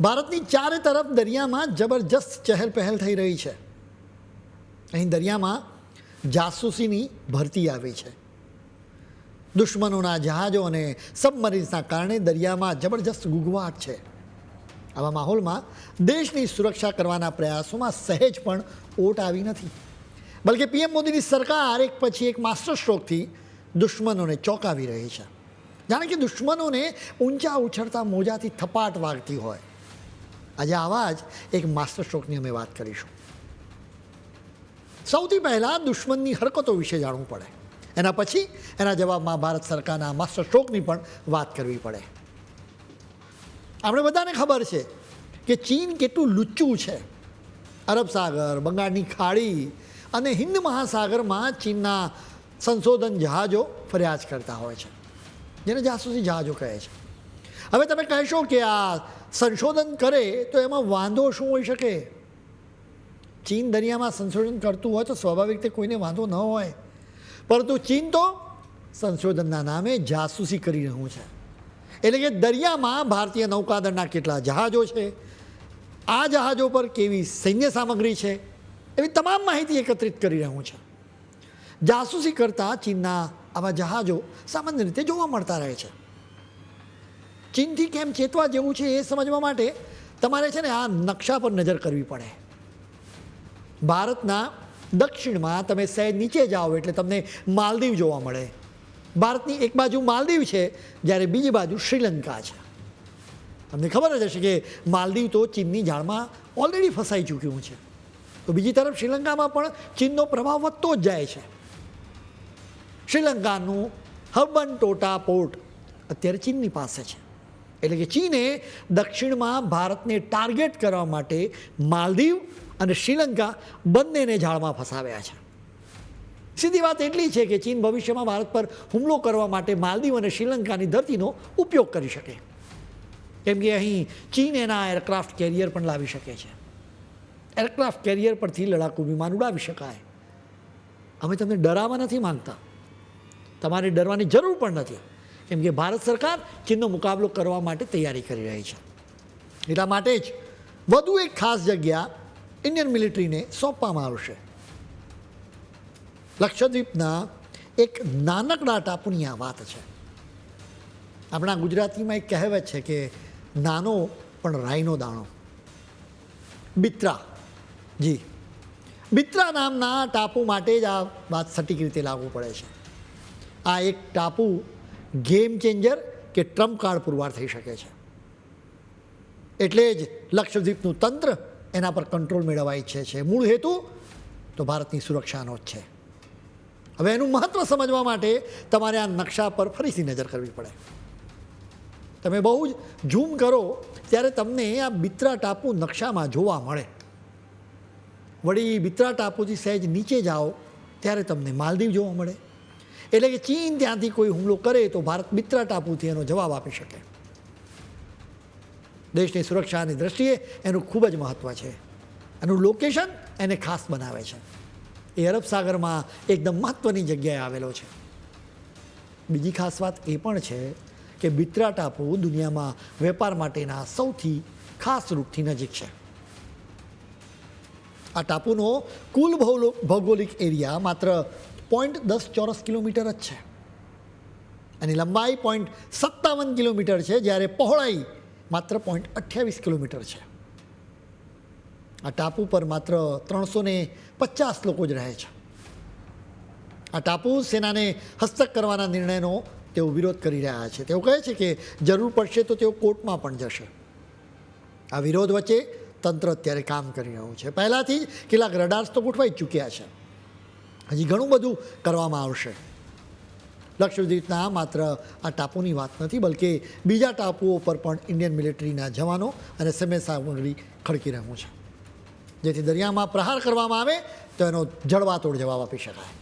ભારતની ચારે તરફ દરિયામાં જબરજસ્ત ચહેલ પહેલ થઈ રહી છે. અહીં દરિયામાં જાસૂસીની ભરતી આવી છે. દુશ્મનોના જહાજો અને સબમરીન્સના કારણે દરિયામાં જબરજસ્ત ગુગવાટ છે. આવા માહોલમાં દેશની સુરક્ષા કરવાના પ્રયાસોમાં સહેજ પણ ઓટ આવી નથી. બલકે પીએમ મોદીની સરકાર એક પછી એક માસ્ટર સ્ટ્રોકથી દુશ્મનોને ચોંકાવી રહી છે. જાણે કે દુશ્મનોને ઊંચા ઉછળતા મોજાથી થપાટ વાગતી હોય. આજે આવા જ એક માસ્ટર સ્ટ્રોકની અમે વાત કરીશું. સૌથી પહેલાં દુશ્મનની હરકતો વિશે જાણવું પડે. એના પછી એના જવાબમાં ભારત સરકારના માસ્ટર સ્ટ્રોકની પણ વાત કરવી પડે. આપણે બધાને ખબર છે કે ચીન કેટલું લુચ્ચું છે. અરબ સાગર, બંગાળની ખાડી અને હિન્દ મહાસાગરમાં ચીનના સંશોધન જહાજો ફરિયાદ કરતા હોય છે. જેને જાસૂસી જહાજો કહે છે. હવે તમે કહેશો કે આ સંશોધન કરે તો એમાં વાંધો શું હોઈ શકે? ચીન દરિયામાં સંશોધન કરતું હોય તો સ્વાભાવિક રીતે કોઈને વાંધો ન હોય. પરંતુ ચીન તો સંશોધનના નામે જાસૂસી કરી રહ્યું છે. એટલે કે દરિયામાં ભારતીય નૌકાદળના કેટલા જહાજો છે? આ જહાજો પર કેવી સૈન્ય સામગ્રી છે? એવી તમામ માહિતી એકત્રિત કરી રહ્યું છે. જાસૂસી કરતાં ચીનના આવા જહાજો સામાન્ય રીતે જોવા મળતા રહે છે. ચીનથી કેમ ચેતવા જેવું છે એ સમજવા માટે તમારે છે ને આ નકશા પર નજર કરવી પડે. ભારતના દક્ષિણમાં તમે સહેજ નીચે જાઓ એટલે તમને માલદીવ જોવા મળે. ભારતની એક બાજુ માલદીવ છે, જ્યારે બીજી બાજુ શ્રીલંકા છે. તમને ખબર જ હશે કે માલદીવ તો ચીનની જાળમાં ઓલરેડી ફસાઈ ચૂક્યું છે. તો બીજી તરફ શ્રીલંકામાં પણ ચીનનો પ્રભાવ વધતો જ જાય છે. શ્રીલંકાનું હર્બન ટોટા પોર્ટ અત્યારે ચીનની પાસે છે. એટલે કે ચીને દક્ષિણમાં ભારતને ટાર્ગેટ કરવા માટે માલદીવ અને શ્રીલંકા બંનેને જાળમાં ફસાવ્યા છે. સીધી વાત એટલી છે કે ચીન ભવિષ્યમાં ભારત પર હુમલો કરવા માટે માલદીવ અને શ્રીલંકાની ધરતીનો ઉપયોગ કરી શકે. કેમ કે અહીં ચીન એના એરક્રાફ્ટ કેરિયર પણ લાવી શકે છે. એરક્રાફ્ટ કેરિયર પરથી લડાકુ વિમાન ઉડાવી શકાય. અમે તમને ડરાવવા નથી માંગતા. તમારે ડરવાની જરૂર પણ નથી. કેમ કે ભારત સરકાર ચીનનો મુકાબલો કરવા માટે તૈયારી કરી રહી છે. એટલા માટે જ વધુ એક ખાસ જગ્યા ઇન્ડિયન મિલિટરીને સોંપવામાં આવશે. લક્ષદ્વીપના એક નાનકડા ટાપુની આ વાત છે. આપણા ગુજરાતીમાં એક કહેવત છે કે નાનો પણ રાઈનો દાણો. બિત્રા. જી. બિત્રા નામના ટાપુ માટે જ આ વાત સટીક રીતે લાગુ પડે છે. આ એક ટાપુ ગેમ ચેન્જર કે ટ્રમ્પ કાર્ડ પુરવાર થઈ શકે છે. એટલે જ લક્ષદ્વીપનું તંત્ર એના પર કંટ્રોલ મેળવવા ઈચ્છે છે. મૂળ હેતુ તો ભારતની સુરક્ષાનો જ છે. હવે એનું મહત્ત્વ સમજવા માટે તમારે આ નકશા પર ફરીથી નજર કરવી પડે. તમે બહુ જ ઝૂમ કરો ત્યારે તમને આ બિત્રા ટાપુ નકશામાં જોવા મળે. વળી બિત્રા ટાપુથી સહેજ નીચે જાઓ ત્યારે તમને માલદીવ જોવા મળે. એટલે કે ચીન ત્યાંથી કોઈ હુમલો કરે તો ભારત મિત્ર ટાપુથી એનો જવાબ આપી શકે. દેશની સુરક્ષાની દ્રષ્ટિએ એનું ખૂબ જ મહત્ત્વ છે. એનું લોકેશન એને ખાસ બનાવે છે. એ અરબ સાગરમાં એકદમ મહત્ત્વની જગ્યાએ આવેલો છે. બીજી ખાસ વાત એ પણ છે કે બિત્રા ટાપુ દુનિયામાં વેપાર માટેના સૌથી ખાસ રૂટથી નજીક છે. આ ટાપુનો કુલ ભૌગોલિક એરિયા માત્ર પોઈન્ટ દસ ચોરસ કિલોમીટર જ છે. એની લંબાઈ પોઈન્ટ સત્તાવન કિલોમીટર છે, જ્યારે પહોળાઈ માત્ર પોઈન્ટ અઠ્યાવીસ કિલોમીટર છે. આ ટાપુ પર માત્ર ત્રણસો ને પચાસ લોકો જ રહે છે. આ ટાપુ સેનાને હસ્તક કરવાના નિર્ણયનો તેઓ વિરોધ કરી રહ્યા છે. તેઓ કહે છે કે જરૂર પડશે તો તેઓ કોર્ટમાં પણ જશે. આ વિરોધ વચ્ચે તંત્ર અત્યારે કામ કરી રહ્યું છે. પહેલાંથી જ કેટલાક રડાર્સ તો ગોઠવાઈ ચૂક્યા છે. હજી ઘણું બધું કરવામાં આવશે. લક્ષદ્વીપના માત્ર આ ટાપુની વાત નથી, બલકે બીજા ટાપુઓ પર પણ ઇન્ડિયન મિલિટરીના જવાનો અને સમય સામગ્રી ખડકી રહ્યું છે. જેથી દરિયામાં પ્રહાર કરવામાં આવે તો એનો જડબાતોડ જવાબ આપી શકાય.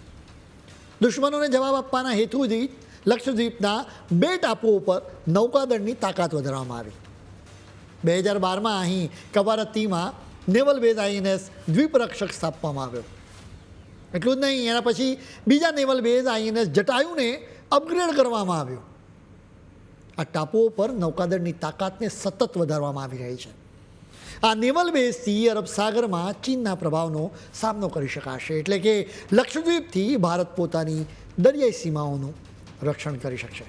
દુશ્મનોને જવાબ આપવાના હેતુથી લક્ષદ્વીપના બે ટાપુઓ પર નૌકાદળની તાકાત વધારવામાં આવી. બે હજાર બારમાં અહીં કવારત્તીમાં નેવલ બેઝ આઈએનએસ દ્વીપરક્ષક સ્થાપવામાં આવ્યો. એટલું જ નહીં, એના પછી બીજા નેવલ બેઝ આઈએનએસ જટાયુને અપગ્રેડ કરવામાં આવ્યું. આ ટાપુઓ પર નૌકાદળની તાકાતને સતત વધારવામાં આવી રહી છે. આ નેવલ બેઝથી અરબ સાગરમાં ચીનના પ્રભાવનો સામનો કરી શકાશે, એટલે કે લક્ષદ્વીપથી ભારત પોતાની દરિયાઈ સીમાઓનું રક્ષણ કરી શકશે.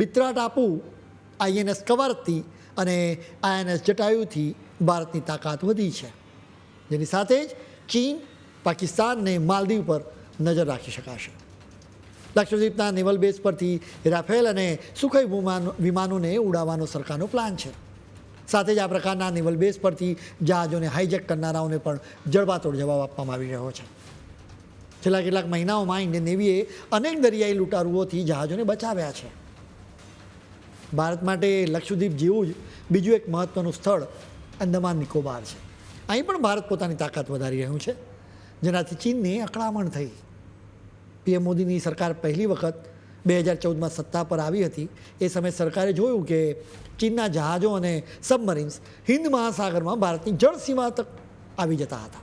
બિત્રા ટાપુ આઈએનએસ કવારતી અને આઈએનએસ જટાયુથી ભારતની તાકાત વધી છે. જેની સાથે જ ચીન પાકિસ્તાન અને માલદીવ પર નજર રાખી શકાશે. લક્ષદ્વીપના નેવલ બેઝ પરથી રાફેલ અને સુખઈ વિમાન વિમાનોને ઉડાવવાનો સરકારનો પ્લાન છે. સાથે જ આ પ્રકારના નેવલ બેઝ પરથી જહાજોને હાઈજેક કરનારાઓને પણ જડબાતોડ જવાબ આપવામાં આવી રહ્યો છે. છેલ્લા કેટલાક મહિનાઓમાં ઇન્ડિયન નેવીએ અનેક દરિયાઈ લૂંટારુઓથી જહાજોને બચાવ્યા છે. ભારત માટે લક્ષદ્વીપ જેવું જ બીજું એક મહત્ત્વનું સ્થળ અંદમાન નિકોબાર છે. અહીં પણ ભારત પોતાની તાકાત વધારી રહ્યું છે. જેનાથી ચીનની અકળામણ થઈ. પીએમ મોદીની સરકાર પહેલી વખત બે હજાર ચૌદમાં સત્તા પર આવી હતી. એ સમયે સરકારે જોયું કે ચીનના જહાજો અને સબમરીન્સ હિન્દ મહાસાગરમાં ભારતની જળસીમા તક આવી જતા હતા.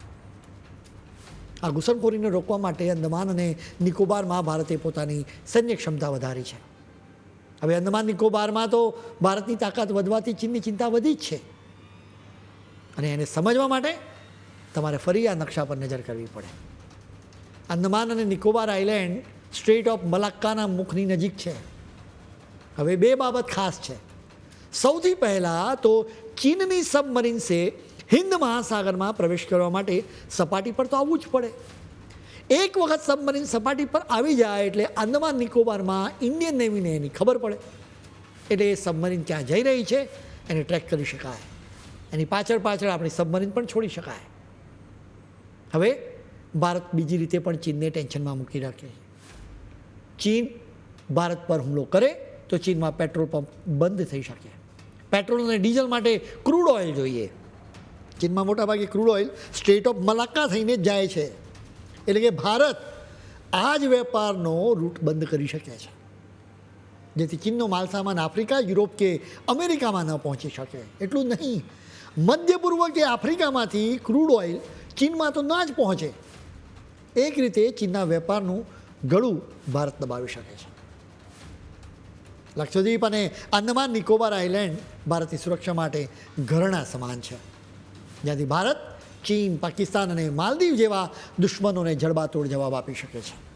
આ ઘૂસણખોરીને રોકવા માટે અંદમાન અને નિકોબારમાં ભારતે પોતાની સૈન્ય ક્ષમતા વધારી છે. હવે અંદમાન નિકોબારમાં તો ભારતની તાકાત વધવાથી ચીનની ચિંતા વધી જ છે. અને એને સમજવા માટે તમારે ફરી આ નકશા પર નજર કરવી પડે. અંદમાન અને નિકોબાર આઇલેન્ડ સ્ટ્રેટ ઓફ મલાક્કાના મુખની નજીક છે. હવે બે બાબત ખાસ છે. સૌથી પહેલાં તો ચીનની સબમરીન્સે હિન્દ મહાસાગરમાં પ્રવેશ કરવા માટે સપાટી પર તો આવવું જ પડે. એક વખત સબમરીન સપાટી પર આવી જાય એટલે અંદમાન નિકોબારમાં ઇન્ડિયન નેવીને એની ખબર પડે. એટલે એ સબમરીન ક્યાં જઈ રહી છે, એને ટ્રેક કરી શકાય. એની પાછળ પાછળ આપણી સબમરીન પણ છોડી શકાય. હવે ભારત બીજી રીતે પણ ચીનને ટેન્શનમાં મૂકી રાખે ચીન ભારત પર હુમલો કરે તો ચીનમાં પેટ્રોલ પંપ બંધ થઈ શકે. પેટ્રોલ અને ડીઝલ માટે ક્રૂડ ઓઇલ જોઈએ. ચીનમાં મોટાભાગે crude oil state of Malacca થઈને જ જાય છે. એટલે કે ભારત આ જ વેપારનો રૂટ બંધ કરી શકે છે. જેથી ચીનનો માલસામાન આફ્રિકા, યુરોપ કે અમેરિકામાં ન પહોંચી શકે. એટલું નહીં. મધ્ય પૂર્વ કે આફ્રિકામાંથી ક્રૂડ ઓઇલ ચીનમાં તો ના જ પહોંચે. એક રીતે ચીનના વેપારનું ગળું ભારત દબાવી શકે છે. લક્ષદ્વીપ અને અંદમાન નિકોબાર આઇલેન્ડ ભારતની સુરક્ષા માટે ઘરણા સમાન છે. જ્યાંથી ભારત, ચીન, પાકિસ્તાન અને માલદીવ જેવા દુશ્મનોને જડબાતોડ જવાબ આપી શકે છે.